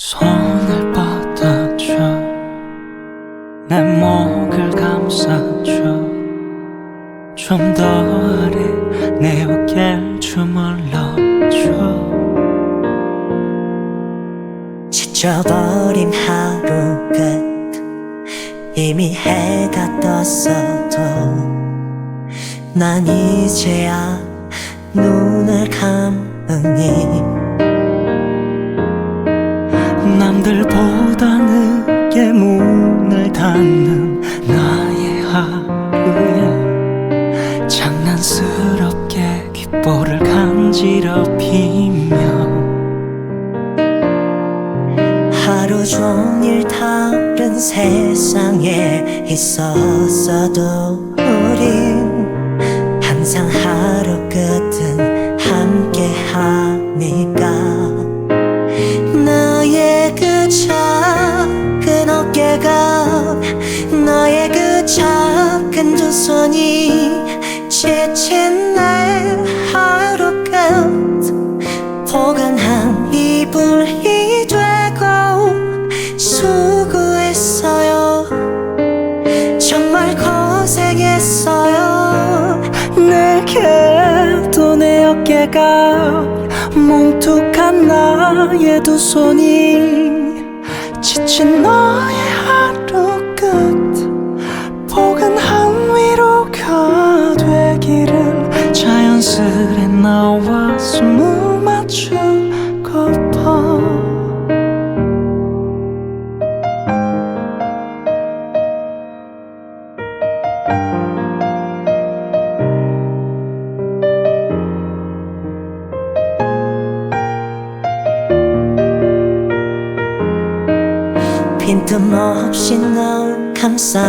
손을 뻗어줘. 내 목을 감싸줘. 좀 더 아래 내 어깨를 주물러줘. 지쳐버린 하루 끝 이미 해가 떴어도 난 이제야 눈을 감으니 남들보다 늦게 문을 닫는 나의 하루에 장난스럽게 귓볼을 간지럽히며 하루 종일 다른 세상에 있었어도 우린 손이 지친 내 하루 끝 포근한 이불이 되고 수고했어요. 정말 고생했어요. 내게도 내 어깨가 뭉툭한 나의 두 손이 지친 너의 자연스레 나와 숨을 맞추고파 빈틈없이 널 감싸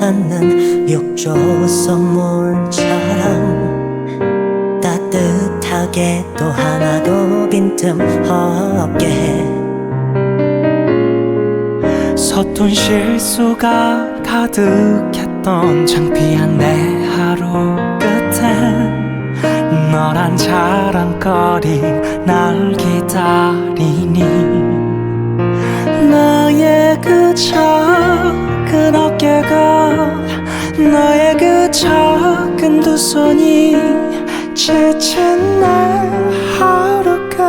안는 욕조 선물처럼 따뜻하게 또 하나도 빈틈 없게 해. 서툰 실수가 가득했던 창피한 내 하루 끝엔 너란 자랑거리 날 기다리니 나의 그 작은 어깨가 너의 그 작은 두 손이 지친 내 하루 끝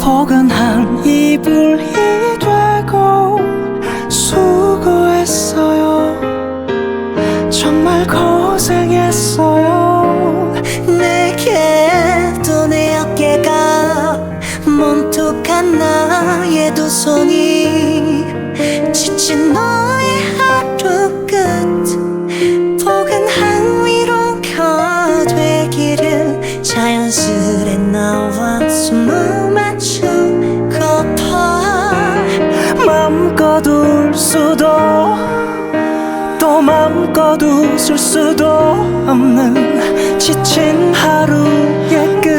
포근한 이불이 되고 수고했어요. 정말 고생했어요. 내게도 내 어깨가 뭉툭한 나의 두 손이 지친 너 지친 하루의 끝.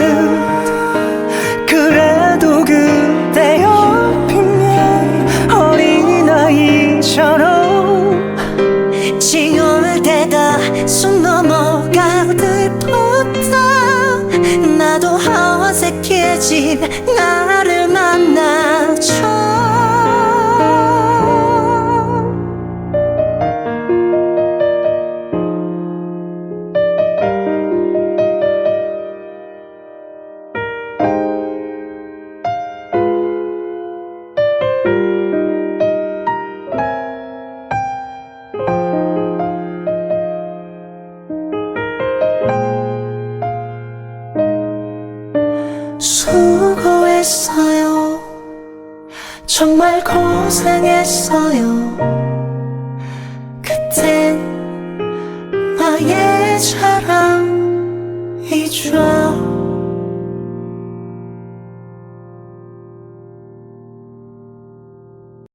그래도 그대 옆이면 어린아이처럼. 지울 때가 숨 넘어가듯 붙어. 나도 어색해진 나를 수고했어요. 정말 고생했어요. 그땐 나의 자